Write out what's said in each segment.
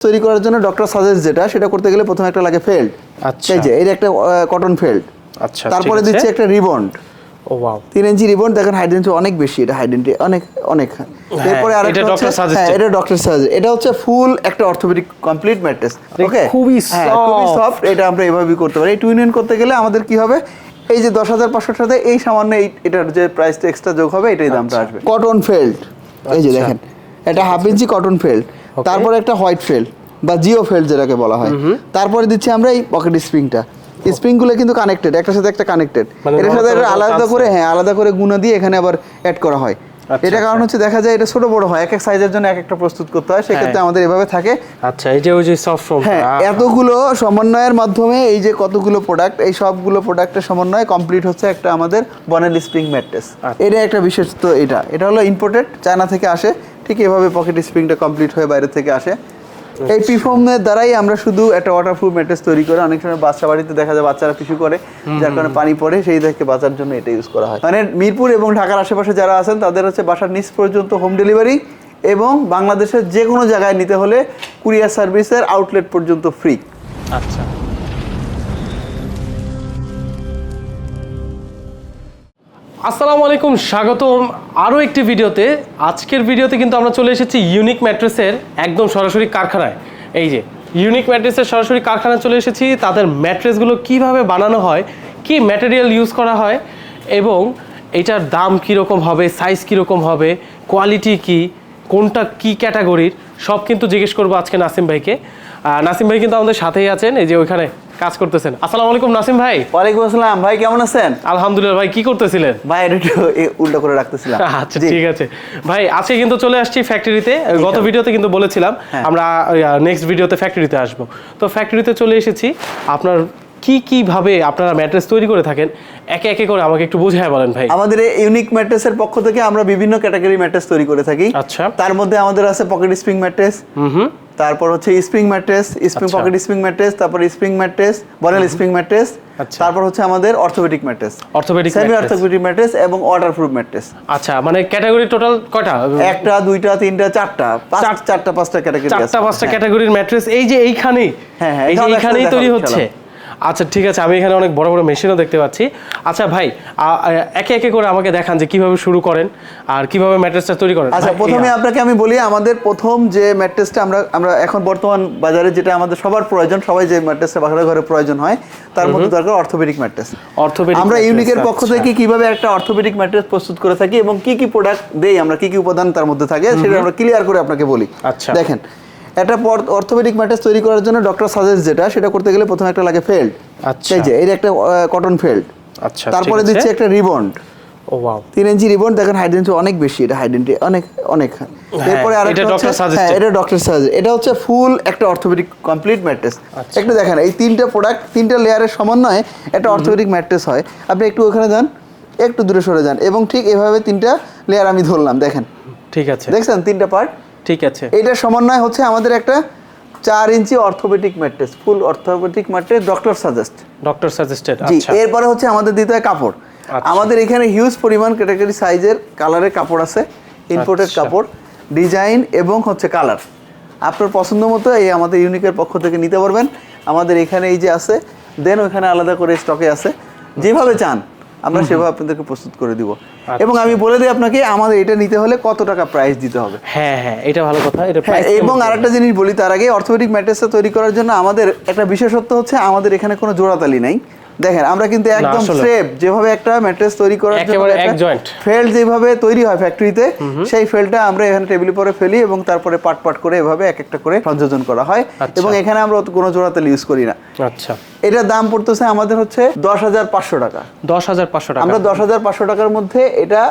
তৈরি করার জন্য ডক্টর সাজেস্ট যেটা সেটা করতে গেলে প্রথমে একটা লাগে ফেল্ড আচ্ছা। এই যে এটা একটা কটন ফেল্ড আচ্ছা তারপরে দিচ্ছে একটা রিবন্ড। ও ওয়াও তিন ইঞ্চি রিবন দেখেন হাইডেন্সি অনেক বেশি এটা হাইডেন্সি অনেক অনেক। এরপরে এটা আরেকটা হচ্ছে Dr. হ্যাঁ এটা ডক্টর সাজেস্ট এটা হচ্ছে ফুল একটা অর্থোপেডিক কমপ্লিট ম্যাট্রেস ওকে খুবই খুবই soft। সফট এটা আমরা এভাবেই করতে পারি। এই টুইন ইন করতে গেলে আমাদের কি হবে? এই যে দশ হাজার পাঁচশোর সাথে এই সামান্য এই এটার যে প্রাইসটা এক্সট্রা যোগ হবে এটাই দামটা আসবে। কটন ফেল্ড এই যে আচ্ছা। দেখেন এটা হাফ ইঞ্চি কটন ফেল্ড তারপরে একটা হোয়াইট ফেল্ড বা জিও ফেল্ড যেটাকে বলা হয়। তারপরে দিচ্ছি আমরা এই পকেট স্প্রিংটা। স্প্রিংগুলো কিন্তু কানেক্টেড একটার সাথে একটা কানেক্টেড এটার সাথে আলাদা করে হ্যাঁ আলাদা করে গুণা দিয়ে এখানে আবার অ্যাড করা হয়। আচ্ছা, এটা কারণ আচ্ছা। হচ্ছে দেখা যায় এটা ছোট বড় হয় এক এক সাইজের জন্য এক একটা প্রস্তুত করতে হয় সেক্ষেত্রে হ্যাঁ। আমাদের এভাবে থাকে। আচ্ছা এই যে ওই যে সফট হ্যাঁ এতগুলো সমন্বয়ের মাধ্যমে এই যে কতগুলো প্রোডাক্ট এই সবগুলো প্রোডাক্টের সমন্বয়ে কমপ্লিট হচ্ছে একটা আমাদের বনেল স্প্রিং ম্যাট্রেস। এটা একটা বিশেষত্ব এটা। এটা হলো ইম্পোর্টেড চায়না থেকে আসে। ঠিক এভাবে পকেট স্প্রিংটা কমপ্লিট হয়ে বাইরে থেকে আসে। এই পিফর্মের দ্বারাই আমরা শুধু একটা ওয়াটারপ্রুফ ম্যাট্রেস তৈরি করে অনেক সময় বাচ্চা বাড়িতে দেখা যায় বাচ্চারা পিছু করে যার কারণে পানি পড়ে সেই থেকে বাঁচার জন্য এটা ইউজ করা হয়। মানে মিরপুর এবং ঢাকার আশেপাশে যারা আছেন তাদের হচ্ছে বাসার নিচ পর্যন্ত হোম ডেলিভারি এবং বাংলাদেশের যে কোনো জায়গায় নিতে হলে কুরিয়ার সার্ভিসের আউটলেট পর্যন্ত ফ্রি আচ্ছা। আসসালামু আলাইকুম, স্বাগতম আরও একটি ভিডিওতে। আজকের ভিডিওতে কিন্তু আমরা চলে এসেছি ইউনিক ম্যাট্রেসের একদম সরাসরি কারখানায়। এই যে, ইউনিক ম্যাট্রেসের সরাসরি কারখানায় চলে এসেছি। তাদের ম্যাট্রেসগুলো কীভাবে বানানো হয়, কি ম্যাটেরিয়াল ইউজ করা হয় এবং এটার দাম কীরকম হবে, সাইজ কীরকম হবে, কোয়ালিটি কি, কোনটা কি ক্যাটাগরির, সব কিন্তু জিজ্ঞেস করব আজকে নাসিম ভাইকে। নাসিম ভাই কিন্তু আমাদের সাথেই আছেন। এই যে ওইখানে কাজ করতেছেন। আসসালামু আলাইকুম নাসিম ভাই। ওয়ালাইকুম আসসালাম। ভাই কেমন আছেন? আলহামদুলিল্লাহ ভাই কি করতেছিলেন? ভাই একটু উল্টো করে রাখতেছিলাম। আচ্ছা ঠিক আছে। ভাই আজকে কিন্তু চলে আসছি ফ্যাক্টরিতে গত ভিডিওতে কিন্তু বলেছিলাম হ্যাঁ। আমরা নেক্সট ভিডিওতে ফ্যাক্টরিতে আসব। তো ফ্যাক্টরিতে চলে এসেছি। আপনার কি কি ভাবে আপনারা ম্যাট্রেস তৈরি করে থাকেন? একে একে করে আমাকে একটু বুঝায় বলেন ভাই। আমাদের এই ইউনিক ম্যাট্রেসের পক্ষ থেকে আমরা বিভিন্ন ক্যাটাগরি ম্যাট্রেস তৈরি করে থাকি। আচ্ছা। তার মধ্যে আমাদের আছে পকেট স্প্রিং ম্যাট্রেস হুম হুম। তারপর হচ্ছে spring mattress spring. Pocket spring mattress তারপর spring mattress bonnell spring mattress. তারপর হচ্ছে আমাদের orthopaedic mattress orthopaedic semi orthopaedic mattress এবং ওয়াটারপ্রুফ ম্যাট্রেস আচ্ছা মানে ক্যাটাগরি টোটাল কয়টা? একটা দুইটা তিনটা চারটা। পাঁচ চার- চারটা পাঁচটা ক্যাটাগরি চারটা পাঁচটা ক্যাটাগরির ম্যাট্রেস এই যে এইখানেই। হ্যাঁ, হ্যাঁ, এইখানেই তৈরি হচ্ছে। আচ্ছা ঠিক আছে আমি এখানে অনেক বড় বড় মেশিনও দেখতে পাচ্ছি। আচ্ছা ভাই একে একে করে আমাকে দেখান যে কীভাবে শুরু করেন আর কীভাবে ম্যাট্রেসটা তৈরি করেন। আচ্ছা প্রথমে আপনাকে আমি বলি আমাদের প্রথম যে ম্যাট্রেসটা আমরা আমরা এখন বর্তমান বাজারে যেটা আমাদের সবার প্রয়োজন সবাই যে ম্যাট্রেসটা বাসার ঘরে প্রয়োজন হয় তার মধ্যে দরকার অর্থোপেডিক ম্যাট্রেস। অর্থোপেডিক আমরা ইউনিকের পক্ষ আচ্ছা। থেকে কীভাবে একটা অর্থোপেডিক ম্যাট্রেস প্রস্তুত করে থাকি এবং কি কি প্রোডাক্ট দেই আমরা কি কি উপাদান তার মধ্যে থাকে সেটা আমরা ক্লিয়ার করে আপনাকে বলি। আচ্ছা। দেখেন একটা অর্থোপেডিক ম্যাট্রেস তৈরি করার জন্য ডক্টর সাজেস্ট যেটা সেটা করতে গেলে প্রথমে একটা লাগে ফেল্ড আচ্ছা। এই যে এটা একটা কটন ফেল্ড আচ্ছা তারপরে দিচ্ছে একটা রিবন্ড। ও ওয়াও তিন ইঞ্চি রিবন দেখেন হাইডেন্সি অনেক বেশি এটা হাইডেন্টি অনেক অনেক। এরপরে এটা আরেকটা Dr. হচ্ছে হ্যাঁ এটা ডক্টর সাজেস্ট এটা হচ্ছে ফুল একটা অর্থোপেডিক কমপ্লিট ম্যাট্রেস। আচ্ছা। একটু দেখেন এই তিনটে প্রোডাক্ট তিনটে লেয়ারের সমন্বয়ে একটা অর্থোপেডিক ম্যাট্রেস হয়। আপনি একটু ওখানে যান একটু দূরে সরে যান এবং ঠিক এভাবে তিনটা লেয়ার আমি ধরলাম দেখেন। ঠিক আছে। দেখছেন? তিনটা পার্ট ঠিক আছে। এইটার সমন্বয় হচ্ছে আমাদের একটা চার ইঞ্চি orthopaedic mattress full orthopaedic mattress doctor suggest doctor suggested জি আচ্ছা। এরপরে হচ্ছে আমাদের দিতে হয় কাপড়। আচ্ছা। আমাদের এখানে হিউজ পরিমাণ ক্যাটাগরি সাইজের কালারের কাপড় আছে ইম্পোর্টেড আচ্ছা। কাপড় ডিজাইন এবং হচ্ছে কালার আপনার পছন্দ মতো এই আমাদের ইউনিকের পক্ষ থেকে নিতে পারবেন। আমাদের এখানে এই যে আছে দেন ওখানে আলাদা করে স্টকে আছে। যেভাবে চান। আমরা সেভাবে আপনাদেরকে প্রস্তুত করে দিব। আচ্ছা। এবং আমি বলে দিই আপনাকে আমাদের এটা নিতে হলে কত টাকা প্রাইস দিতে হবে। হ্যাঁ হ্যাঁ এটা ভালো কথা এটা হ্যাঁ এবং আরেকটা জিনিস বলি তার আগে অর্থোপেডিক ম্যাট্রেসটা তৈরি করার জন্য আমাদের একটা বিশেষত্ব হচ্ছে আমাদের এখানে কোনো জোড়াতালি নাই। দেখেন আমরা কিন্তু একদম আসলে। যেভাবে একটা ম্যাট্রেস তৈরি করার জন্য একেবারে এক joint। ফেল যেভাবে তৈরি হয় ফ্যাক্টরিতে সেই ফেলটা আমরা এখানে টেবিলের পরে ফেলি এবং তারপরে পাট পাট করে এভাবে এক একটা করে সংযোজন করা হয় আচ্ছা। এবং এখানে আমরা কোনো জোড়াতালি ইউজ করি না আচ্ছা এটার দাম পড়তেছে আমাদের হচ্ছে দশ হাজার পাঁচশো টাকা দশ হাজার পাঁচশো টাকা আমরা দশ হাজার পাঁচশো টাকার মধ্যে এটা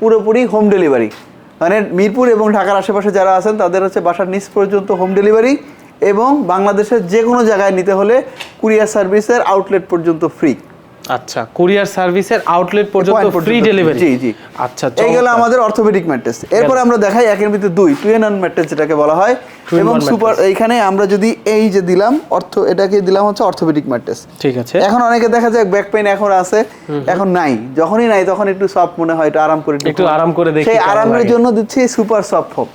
পুরোপুরি হোম ডেলিভারি মানে মিরপুর এবং ঢাকার আশেপাশে যারা আছেন তাদের হচ্ছে বাসার নিচ পর্যন্ত হোম ডেলিভারি এবং বাংলাদেশের যে কোনো জায়গায় নিতে হলে কুরিয়ার সার্ভিসের আউটলেট পর্যন্ত ফ্রি আচ্ছা কুরিয়ার সার্ভিসের আউটলেট পর্যন্ত ফ্রি ডেলিভারি জি জি। আচ্ছা এই গেল আমাদের অর্থোপেডিক ম্যাট্রেস এরপর আমরা দেখাই একের ভিতরে দুই টু এন ম্যাট্রেস যেটাকে বলা হয়। এবং সুপার। এইখানে আমরা যদি এই যে দিলাম অর্থ এটাকে দিলাম হচ্ছে অর্থোপেডিক ম্যাট্রেস ঠিক আছে। এখন অনেকে দেখা যায় ব্যাক পেইন এখন আছে এখন নাই। যখনই নাই তখন একটু সফট মনে হয় একটু আরাম করে একটু আরাম করে দেখি সেই আরামের জন্য দিচ্ছি সুপার সফট হোপ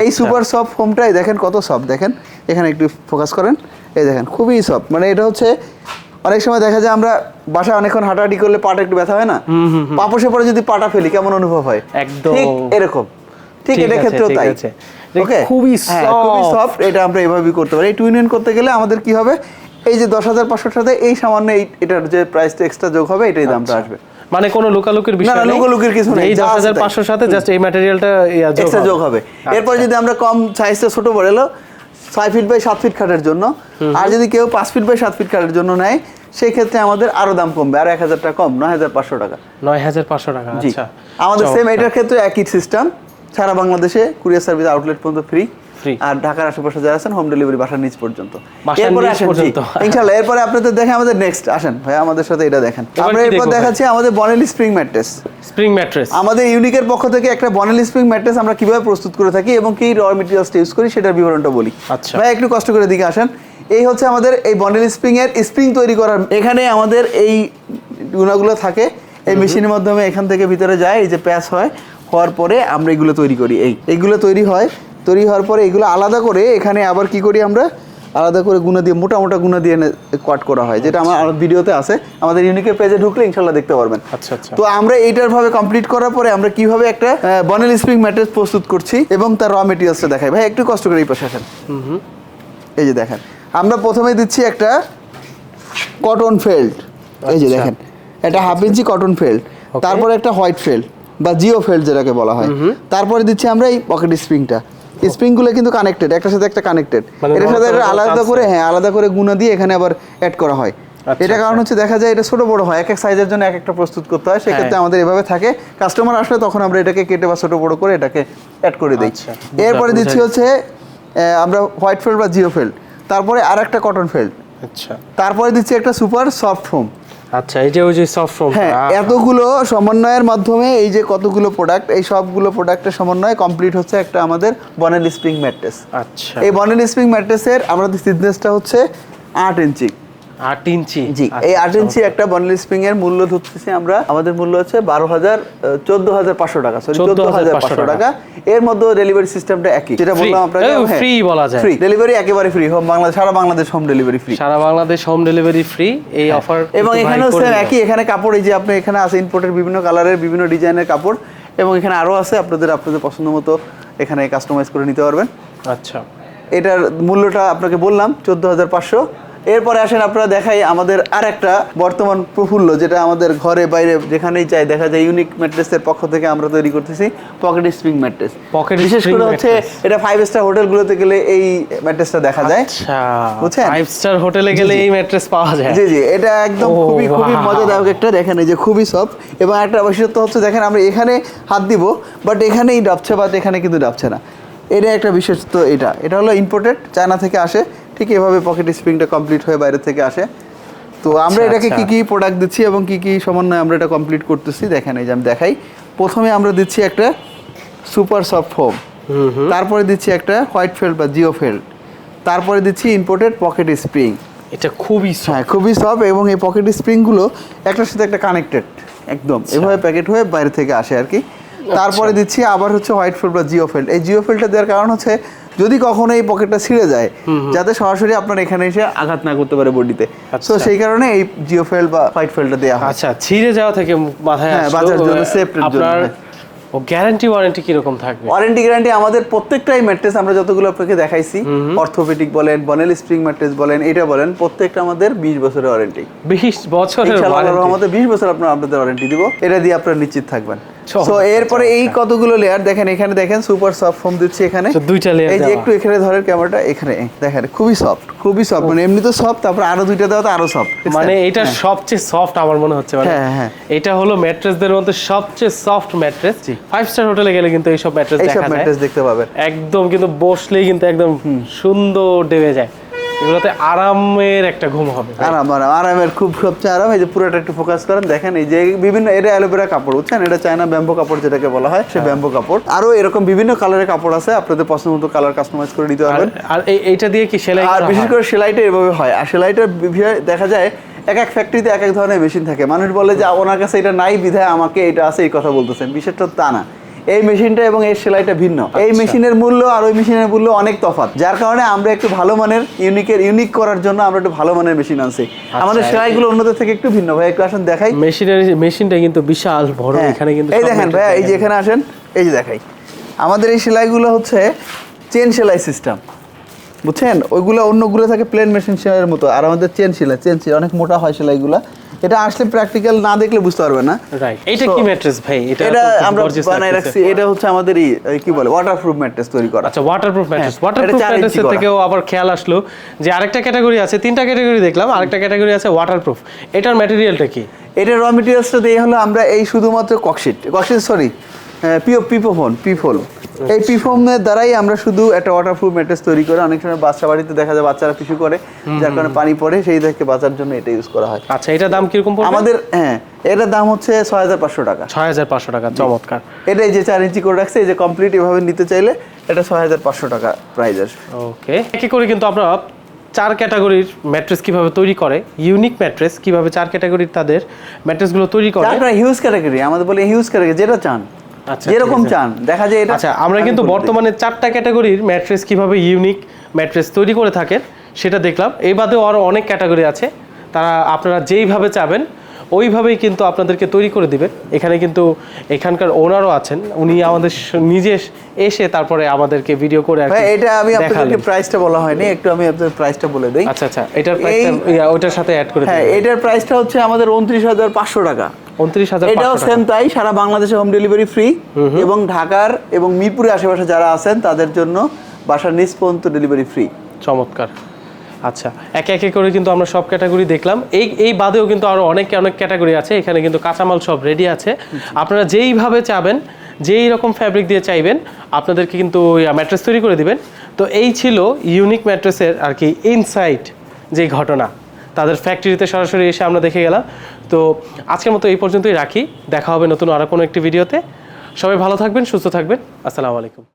এই আচ্ছা। সুপার সফট ফোমটাই দেখেন কত সফট। দেখেন এখানে একটু ফোকাস করেন। এই দেখেন খুবই সফট। মানে এটা হচ্ছে অনেক সময় দেখা যায় আমরা বাসায় অনেকক্ষণ হাঁটাহাঁটি করলে পাটা একটু ব্যথা হয় না? পাপসে পরে যদি পাটা ফেলি কেমন অনুভব হয়? একদম। এরকম। ঠিক এটার ক্ষেত্রেও তাই। ওকে খুবই হ্যাঁ, সফট এটা আমরা এভাবেই করতে পারি। এই টুইন ইন করতে গেলে আমাদের কি হবে? এই যে দশ হাজার পাঁচশোর সাথে এই সামান্য এই এটার যে প্রাইসটা এক্সট্রা যোগ হবে এটাই দামটা আসবে। মানে কোনো লোকালোকের বিষয় না, লোকালোকের কিছু নেই, এই যা দশ আছে হাজার তাই। পাঁচশোর সাথে জাস্ট এই ম্যাটেরিয়ালটা এক্সট্রা যোগ হবে। এরপর যদি আমরা কম সাইজটা ছোট বড় এলো ছয় ফিট বাই 7 ফিট খাটের জন্য। আর যদি কেউ 5 ফিট বাই 7 ফিট খাটের জন্য নেয় সেই ক্ষেত্রে আমাদের আরও দাম কমবে। আর এক হাজার টাকা কম নয় হাজার পাঁচশো টাকা। নয় হাজার পাঁচশো টাকা আচ্ছা। আমাদের সেম। এটার ক্ষেত্রে একই সিস্টেম সারা বাংলাদেশে কুরিয়ার সার্ভিস আউটলেট পর্যন্ত ফ্রি। আর ঢাকার আশেপাশে যারা আছেন হোম ডেলিভারি বাসার নিচ পর্যন্ত। এরপরে আসেন ইনশাআল্লাহ এরপরে আপনাদের দেখে আমাদের নেক্সট আসেন। ভাই আমাদের সাথে এটা দেখেন। আমরা এরপর দেখাচ্ছি আমাদের bonnell spring mattress spring mattress আমাদের ইউনিকের পক্ষ থেকে একটা বনেল স্প্রিং ম্যাট্রেস আমরা কীভাবে প্রস্তুত করে থাকি এবং কি র মেটেরিয়ালসটা ইউজ করি সেটার বিবরণটা বলি। আচ্ছা। ভাই একটু কষ্ট করে দিকে আসেন। এই হচ্ছে আমাদের এই বনেল স্প্রিং এর স্প্রিং তৈরি করার এখানে আমাদের এই গুণাগুলো থাকে। এই মেশিনের মাধ্যমে এখান থেকে ভিতরে যায় এই যে প্যাচ হয়। হওয়ার পরে আমরা এগুলো তৈরি করি। এই এইগুলো তৈরি হয় তৈরি হওয়ার পরে এগুলো আলাদা করে এখানে আবার কি করি আমরা? আলাদা করে গুণা দিয়ে মোটা মোটা গুণা দিয়ে কাট করা হয় যেটা আমার আরও ভিডিওতে আছে। আমাদের ইউনিকের পেজে ঢুকলে ইনশাল্লাহ দেখতে পারবেন। আচ্ছা আচ্ছা। তো আমরা এইটার ভাবে কমপ্লিট করার পরে আমরা কীভাবে একটা বনেল স্প্রিং ম্যাট্রেস প্রস্তুত করছি এবং তার র মেটেরিয়ালসটা দেখাই। ভাই একটু কষ্ট করে এই পাশে আসেন। এই যে দেখেন আমরা প্রথমে দিচ্ছি একটা কটন ফেল্ট এই যে আচ্ছা। দেখেন এটা হাফ ইঞ্চি কটন ফেল্ট তারপরে একটা হোয়াইট ফেল্ট বা জিও ফেল্ট যেটাকে বলা হয়। তারপরে দিচ্ছি আমরা এই পকেট স্প্রিংটা। স্প্রিংগুলো কিন্তু কানেক্টেড একটার সাথে একটা কানেক্টেড এটার সাথে আলাদা করে হ্যাঁ। আলাদা করে গুণা দিয়ে এখানে আবার অ্যাড করা হয়। আচ্ছা, এটা কারণ আচ্ছা। হচ্ছে দেখা যায় এটা ছোট বড় হয় এক এক সাইজের জন্য এক একটা প্রস্তুত করতে হয়। সেক্ষেত্রে হ্যাঁ। আমাদের এভাবে থাকে। কাস্টমার আসলে তখন আমরা এটাকে কেটে বা ছোট বড় করে এটাকে অ্যাড করে দিই। আচ্ছা, এরপরে দিচ্ছি হচ্ছে আমরা হোয়াইট ফেল্ট বা জিও ফেল্ট তারপরে আর একটা কটন ফেল্ট আচ্ছা। তারপরে দিচ্ছি একটা সুপার সফট ফোম আচ্ছা এই যে ওই যে সফট হ্যাঁ এতগুলো সমন্বয়ের মাধ্যমে এই যে কতগুলো প্রোডাক্ট এই সবগুলো প্রোডাক্টের সমন্বয়ে কমপ্লিট হচ্ছে একটা আমাদের বনেল স্প্রিং ম্যাট্রেস আচ্ছা। এই বনেল স্প্রিং ম্যাট্রেসের আমাদের থিকনেসটা হচ্ছে আট ইঞ্চি। আট ইঞ্চি। জি আচ্ছা, এই আট ইঞ্চি একটা বনেল স্প্রিং এর মূল্য ধরতেছি আমরা। আমাদের মূল্য হচ্ছে বারো হাজার চোদ্দ হাজার পাঁচশো টাকা। সরি চোদ্দ হাজার পাঁচশো টাকা। এর মধ্যে ডেলিভারি সিস্টেমটা একই। যেটা বললাম আপনাকে এই, free বলা যায়। ফ্রি ডেলিভারি একেবারে ফ্রি হোম বাংলাদেশ সারা বাংলাদেশ হোম ডেলিভারি ফ্রি সারা বাংলাদেশ হোম ডেলিভারি ফ্রি এই অফার হ্যাঁ। এবং এখানেও সেম একই। এখানে কাপড় এই যে আপনি এখানে আছে ইম্পোর্টের বিভিন্ন কালারের বিভিন্ন ডিজাইনের কাপড়। এবং এখানে আরও আছে আপনাদের আপনাদের পছন্দ মতো এখানে কাস্টমাইজ করে নিতে পারবেন। আচ্ছা। এটার মূল্যটা আপনাকে বললাম চোদ্দ হাজার পাঁচশো। এরপরে আসেন আপনারা দেখাই আমাদের আর একটা বর্তমান প্রফুল্ল যেটা আমাদের ঘরে বাইরে যেখানেই চাই দেখা যায় ইউনিক ম্যাট্রেসের পক্ষ থেকে আমরা তৈরি করতেছি পকেট স্প্রিং ম্যাট্রেস পকেট বিশেষ করে হচ্ছে এটা ফাইভ স্টার হোটেলগুলোতে গেলে এই ম্যাট্রেসটা দেখা যায়। আচ্ছা বুঝছেন? ফাইভ স্টার হোটেলে গেলে এই ম্যাট্রেস পাওয়া যায়। জি জি এটা একদম খুবই খুবই. মজাদায়ক একটা দেখেন এই যে খুবই সফট এবং একটা বৈশিষ্ট্য হচ্ছে দেখেন আমরা এখানে হাত দিব বাট এখানেই ডাবছে বাট এখানে কিন্তু ডাবছে না। এটা একটা বিশেষত্ব এটা। এটা হলো ইম্পোর্টেড চায়না থেকে আসে। ঠিক এভাবে পকেট স্প্রিংটা কমপ্লিট হয়ে বাইরে থেকে আসে। তো আমরা আচ্ছা, এটাকে কি আচ্ছা। কি প্রোডাক্ট দিচ্ছি এবং কি কি সমন্বয়ে আমরা এটা কমপ্লিট করতেছি দেখেন এই যে আমি দেখাই। প্রথমে আমরা দিচ্ছি একটা সুপার সফট ফোম তারপরে দিচ্ছি একটা হোয়াইট ফেল্ড বা জিও ফেল্ড তারপরে দিচ্ছি ইম্পোর্টেড পকেট স্প্রিং এটা খুবই হ্যাঁ খুবই সফট এবং এই পকেট স্প্রিংগুলো একটার সাথে একটা কানেক্টেড একদম। এভাবে প্যাকেট হয়ে বাইরে থেকে আসে আর কি। তারপরে দিচ্ছি আবার হচ্ছে হোয়াইট ফেল্ড বা জিও ফেল্ড এই জিও ফেল্ডটা দেওয়ার কারণ হচ্ছে যদি কখনো এই পকেটটা ছিঁড়ে যায় যাতে সরাসরি আপনার এখানে এসে আঘাত না করতে পারে বডিতে। আচ্ছা। তো সেই কারণে এই জিও ফিল্ড বা হোয়াইট ফিল্ডটা দেওয়া হয়। আচ্ছা ছিঁড়ে যাওয়া থেকে মাথায় হ্যাঁ, বাঁচার জন্য, হ্যাঁ। ও গ্যারান্টি ওয়ারেন্টি কীরকম থাকবে? ওয়ারেন্টি গ্যারান্টি আমাদের প্রত্যেকটাই ম্যাট্রেস আমরা যতগুলো আপনাকে দেখাইছি অর্থোপেডিক বলেন বনেল স্প্রিং ম্যাট্রেস বলেন এটা বলেন প্রত্যেকটা আমাদের বিশ বছরের ওয়ারেন্টি বিশ বছরের। রহমতে 20 বছর আপনার আপনাদের ওয়ারেন্টি দিব। এটা দিয়ে আপনারা নিশ্চিত থাকবেন। সো এরপরে এই কতগুলো লেয়ার দেখেন এখানে দেখেন সুপার সফট ফোম দিচ্ছি এখানে। দুইটা layer এই যে। একটু এখানে ধরেন ক্যামেরাটা এখানে দেখেন খুবই সফট খুবই সফট মানে এমনি তো সফট তারপর আরও দুইটা দেওয়া তো আরও সফট মানে এটা সবচেয়ে সফট আমার মনে হচ্ছে মানে হ্যাঁ, হ্যাঁ। এটা হলো ম্যাট্রেসদের মধ্যে সবচেয়ে সফট ম্যাট্রেস ফাইভ স্টার হোটেলে গেলে কিন্তু এইসব ম্যাট্রেস দেখা যায়। ম্যাট্রেস দেখতে পাবেন। একদম কিন্তু বসলেই কিন্তু একদম সুন্দর দেবে যায়। এগুলোতে আরামের একটা ঘুম হবে। আরাম আরাম আরামের খুব সবচেয়ে আরাম এই যে পুরোটা একটু ফোকাস করেন দেখেন এই যে বিভিন্ন এটা অ্যালোভেরা কাপড় বুঝছেন? এটা চায়না ব্যাম্বো কাপড় যেটাকে বলা হয় হ্যাঁ। সে ব্যাম্বো কাপড়। আরও এরকম বিভিন্ন কালারের কাপড় আছে আপনাদের পছন্দ মতো কালার কাস্টমাইজ করে নিতে পারবেন। আর এইটা দিয়ে কি সেলাই আর বিশেষ করে সেলাইটা এভাবে হয়। আর সেলাইটার দেখা যায় এক এক ফ্যাক্টরিতে এক এক ধরনের মেশিন থাকে। মানুষ বলে যে ওনার কাছে এটা নাই বিধায় আমাকে এটা আছে এই কথা বলতেছেন। বিষয়টা তা না। এই মেশিনটা এবং এর সেলাইটা ভিন্ন। এই আচ্ছা। মেশিনের মূল্য আর ওই মেশিনের মূল্য অনেক তফাৎ। যার কারণে আমরা একটু ভালো মানের ইউনিকের ইউনিক করার জন্য আমরা একটু ভালো মানের মেশিন আনছি। আমাদের সেলাইগুলো অন্যদের থেকে একটু ভিন্ন। ভাই একটু আসেন দেখাই। মেশিনের মেশিনটা কিন্তু বিশাল বড় হ্যাঁ, এখানে কিন্তু এই দেখেন ভাইয়া এই যে এখানে আসেন এই যে দেখাই। আমাদের এই সেলাইগুলো হচ্ছে চেন সেলাই সিস্টেম বুঝছেন? ওইগুলো অন্যগুলো থাকে প্লেন মেশিন সেলাইয়ের মতো। আর আমাদের চেন সেলাই চেন সেলাই অনেক মোটা হয় সেলাইগুলো। এটা আসলে প্র্যাকটিক্যাল না দেখলে বুঝতে পারবে না। রাইট এটা কি ম্যাট্রেস ভাই? এটা এটা আমরা বানাই রাখছি। এটা হচ্ছে আমাদের কি বলে ওয়াটারপ্রুফ ম্যাট্রেস তৈরি করা। আচ্ছা ওয়াটারপ্রুফ ম্যাট্রেস ওয়াটারপ্রুফ করা। থেকেও আবার খেয়াল আসলো যে আরেকটা ক্যাটাগরি আছে তিনটা ক্যাটাগরি দেখলাম আরেকটা ক্যাটাগরি আছে ওয়াটারপ্রুফ এটার ম্যাটেরিয়ালটা কি? এটা র মেটেরিয়ালসটা দিয়ে হলো আমরা এই শুধুমাত্র cork sheet cork sheet sorry পিও পিপোফোন পিফোল। এই পিফোমের দ্বারাই আমরা শুধু একটা ওয়াটারপ্রুফ ম্যাট্রেস তৈরি করে অনেক সময় বাচ্চা বাড়িতে দেখা যায় বাচ্চারা পিছু করে যার কারণে পানি পড়ে সেই থেকে বাঁচার জন্য এটা ইউজ করা হয়। আচ্ছা এটার দাম কীরকম আমাদের হ্যাঁ এটার দাম হচ্ছে ছয় হাজার পাঁচশো টাকা। ছয় হাজার পাঁচশো টাকা চমৎকার। এটা এই যে চার ইঞ্চি করে রাখছে এই যে কমপ্লিট এভাবে নিতে চাইলে এটা ছয় হাজার পাঁচশো টাকা প্রাইস আসবে ওকে একে করে কিন্তু আমরা চার ক্যাটাগরির ম্যাট্রেস কীভাবে তৈরি করে ইউনিক ম্যাট্রেস কীভাবে চার ক্যাটাগরির তাদের ম্যাট্রেসগুলো তৈরি করে। চারটা হিউজ ক্যাটাগরি আমাদের বলে হিউজ ক্যাটাগরি যেটা চান। যেরকম চান দেখা যায় এটা আচ্ছা আমরা কিন্তু বর্তমানে চারটা ক্যাটাগরির ম্যাট্রেস কীভাবে ইউনিক ম্যাট্রেস তৈরি করে থাকেন সেটা দেখলাম। এই বাদেও আরও অনেক ক্যাটাগরি আছে তারা আপনারা যেইভাবে চাবেন ওইভাবেই কিন্তু আপনাদেরকে তৈরি করে দিবেন এখানে কিন্তু এখানকার ওনারও আছেন উনি আমাদের নিজে এসে তারপরে আমাদেরকে ভিডিও করে আর এটা আমি আপনাদেরকে প্রাইসটা বলা হয়নি একটু আমি আপনাদের প্রাইসটা বলে দিই। আচ্ছা আচ্ছা এটার প্রাইসটা ওইটার সাথে অ্যাড করে হ্যাঁ এটার প্রাইসটা হচ্ছে আমাদের উনত্রিশ হাজার পাঁচশো টাকা। উনত্রিশ হাজার এটাও সেম তাই সারা বাংলাদেশে হোম ডেলিভারি ফ্রি এবং ঢাকার এবং মিরপুরে আশেপাশে যারা আছেন তাদের জন্য বাসার নিচ পর্যন্ত ডেলিভারি ফ্রি চমৎকার। আচ্ছা একে একে করে কিন্তু আমরা সব ক্যাটাগরি দেখলাম। এই এই বাদেও কিন্তু আরও অনেক অনেক ক্যাটাগরি আছে। এখানে কিন্তু কাঁচামাল সব রেডি আছে। আপনারা যেইভাবে চাবেন যেই রকম ফ্যাব্রিক দিয়ে চাইবেন আপনাদেরকে কিন্তু ম্যাট্রেস তৈরি করে দিবেন। তো এই ছিল ইউনিক ম্যাট্রেসের আর কি ইনসাইট যে ঘটনা। তাদের ফ্যাক্টরিতে সরাসরি এসে আমরা দেখে গেলাম। তো আজকের মতো এই পর্যন্তই রাখি। দেখা হবে নতুন আরও কোনো একটি ভিডিওতে সবাই ভালো থাকবেন, সুস্থ থাকবেন। আসসালামু আলাইকুম।